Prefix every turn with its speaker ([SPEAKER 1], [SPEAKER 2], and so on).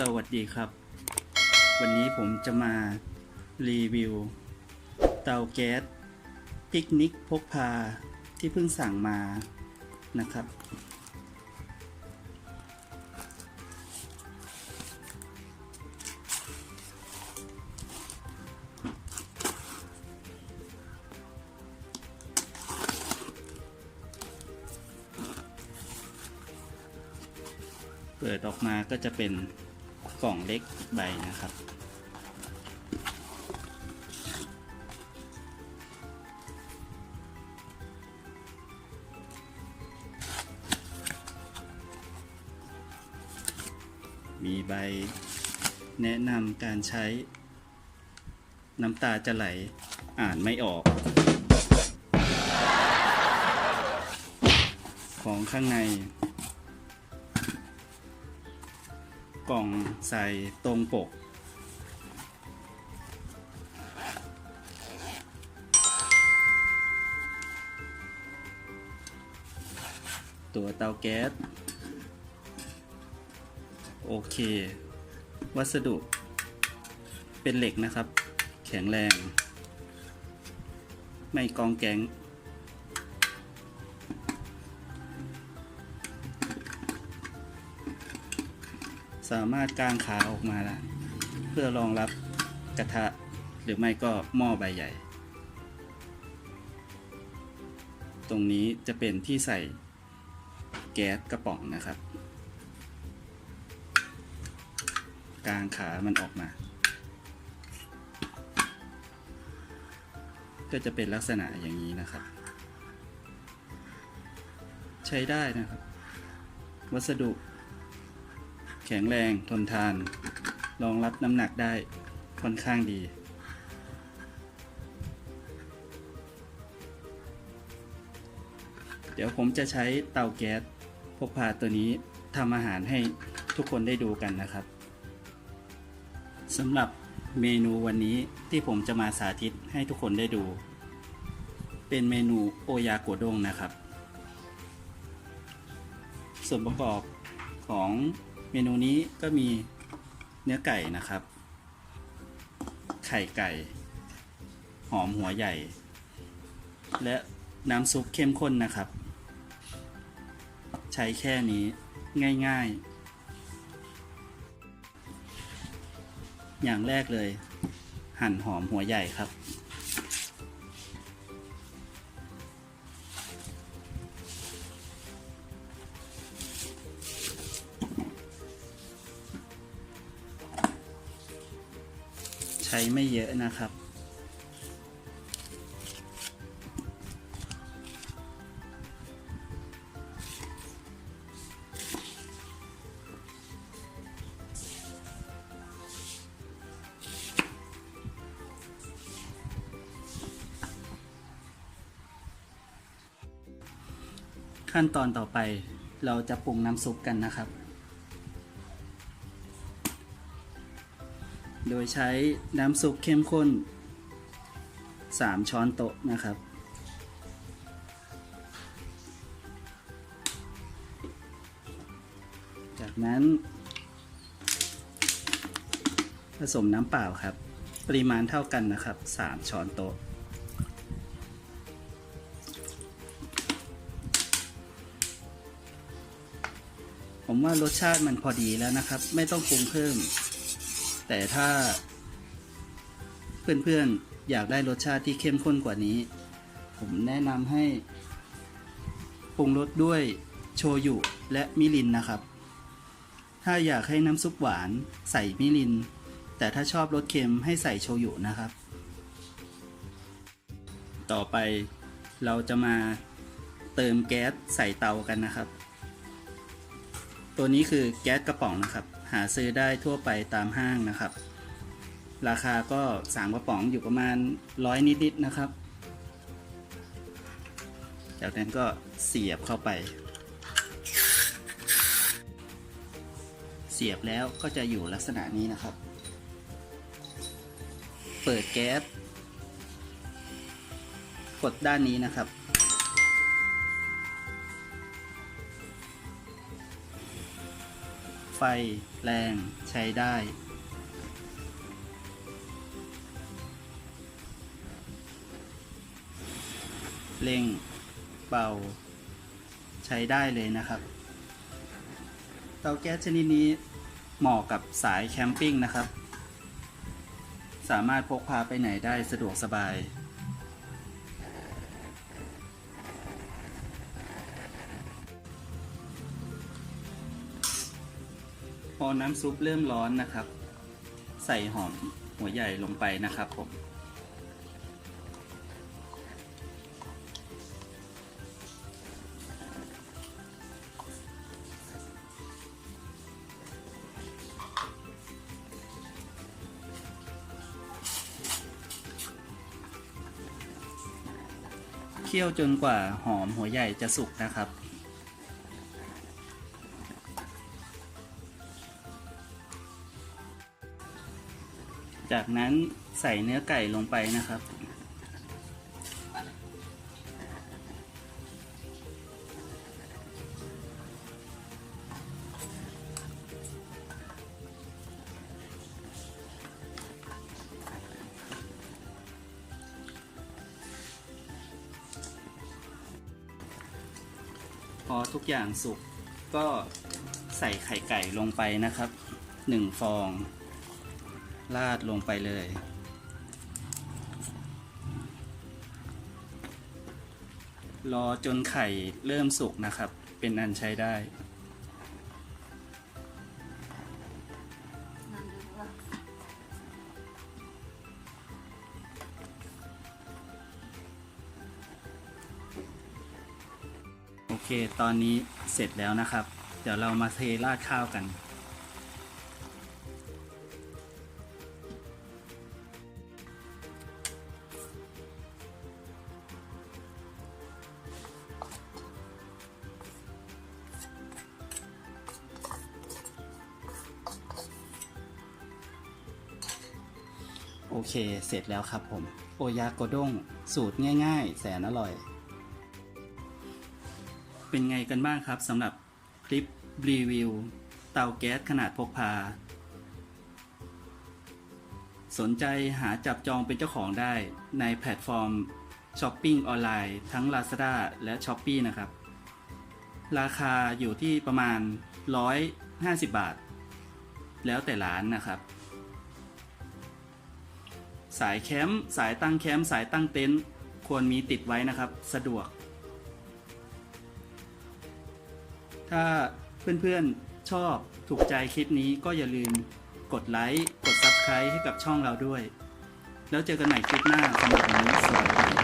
[SPEAKER 1] สวัสดีครับ วันนี้ผมจะมารีวิว เตาแก๊สปิกนิกพกพาที่เพิ่งสั่งมานะครับ เปิดออกมาก็จะเป็น กล่องเล็กใบนะครับ มีใบแนะนำการใช้ น้ำตาจะไหลอ่านไม่ออก ของข้างใน กล่องใส่ตรงปก ตัวเตาแก๊ส โอเค วัสดุเป็นเหล็กนะครับ แข็งแรง ไม่กองแกง สามารถกางขาออกมาได้เพื่อรองรับกระทะหรือไม่ก็หม้อใบใหญ่ ตรงนี้จะเป็นที่ใส่แก๊สกระป๋องนะครับ กางขามันออกมา ก็จะเป็นลักษณะอย่างนี้นะครับ ใช้ได้นะครับ วัสดุ แข็งแรงทนทาน รองรับน้ำหนักได้ค่อนข้างดี เดี๋ยวผมจะใช้เตาแก๊สพกพาตัวนี้ทำอาหารให้ทุกคนได้ดูกันนะครับสำหรับเมนูวันนี้ที่ผมจะมาสาธิตให้ทุกคนได้ดู เป็นเมนูโอยาโกด้งนะครับ ส่วนประกอบของ เมนูนี้ก็มีเนื้อไก่นะครับ ไข่ไก่ หอมหัวใหญ่ และน้ำซุปเข้มข้นนะครับ ใช้แค่นี้ง่ายๆ อย่างแรกเลย หั่นหอมหัวใหญ่ครับ ช้ไม่เยอะนะครับ ขั้นตอนต่อไปเราจะปรุงน้ำซุปกันนะครับ โดยใช้น้ำซุปเข้มข้น 3 ช้อนโต๊ะนะครับ จากนั้น ผสมน้ำเปล่าครับ ปริมาณเท่ากันนะครับ 3 ช้อนโต๊ะผมว่ารสชาติมันพอดีแล้วนะครับ ไม่ต้องปรุงเพิ่ม แต่ถ้า เพื่อนๆอยากได้รสชาติที่เข้มข้นกว่านี้ ผมแนะนำให้ปรุงรสด้วยโชยุและมิรินนะครับ ถ้าอยากให้น้ำซุปหวานใส่มิริน แต่ถ้าชอบรสเค็มให้ใส่โชยุนะครับ ต่อไปเราจะมาเติมแก๊สใส่เตากันนะครับ ตัวนี้คือแก๊สกระป๋องนะครับ หาซื้อได้ทั่วไปตามห้างนะครับ ราคาก็สามกระป๋องอยู่ประมาณร้อยนิดๆนะครับ จากนั้นก็เสียบเข้าไป เสียบแล้วก็จะอยู่ลักษณะนี้นะครับ เปิดแก๊ส กดด้านนี้นะครับ ไฟแรงใช้ได้ เร่งเบาใช้ได้เลยนะครับ เตาแก๊สชนิดนี้เหมาะกับสายแคมปิ้งนะครับ สามารถพกพาไปไหนได้สะดวกสบาย อน้ำซุปเริ่มร้อนนะครับ ใส่หอมหัวใหญ่ลงไปนะครับผมเคี่ยวจนกว่าหอมหัวใหญ่จะสุกนะครับ จากนั้นใส่เนื้อไก่ลงไปนะครับ พอทุกอย่างสุกก็ใส่ไข่ไก่ลงไปนะครับหนึ่งฟอง ราดลงไปเลย รอจนไข่เริ่มสุกนะครับ เป็นอันใช้ได้โอเค ตอนนี้เสร็จแล้วนะครับ เดี๋ยวเรามาเทราดข้าวกัน เค เสร็จแล้วครับผม โอยากโกด้ง สูตรง่ายๆ แสนอร่อย เป็นไงกันบ้างครับสำหรับคลิปรีวิว เตาแก๊สขนาดพกพา สนใจหาจับจองเป็นเจ้าของได้ในแพลตฟอร์มช้อปปิ้งออนไลน์ทั้ง Lazada และ s h อ p e e นะครับ ราคาอยู่ที่ประมาณ 150 บาท แล้วแต่ร้านนะครับ สายแคมป์สายตั้งแคมป์สายตั้งเต็นท์ควรมีติดไว้นะครับ สะดวก ถ้าเพื่อนๆชอบถูกใจคลิปนี้ก็อย่าลืมกดไลค์ กด Subscribe ให้กับช่องเราด้วย แล้วเจอกันใหม่คลิปหน้าสำหรับวันนี้สวัสดีครับ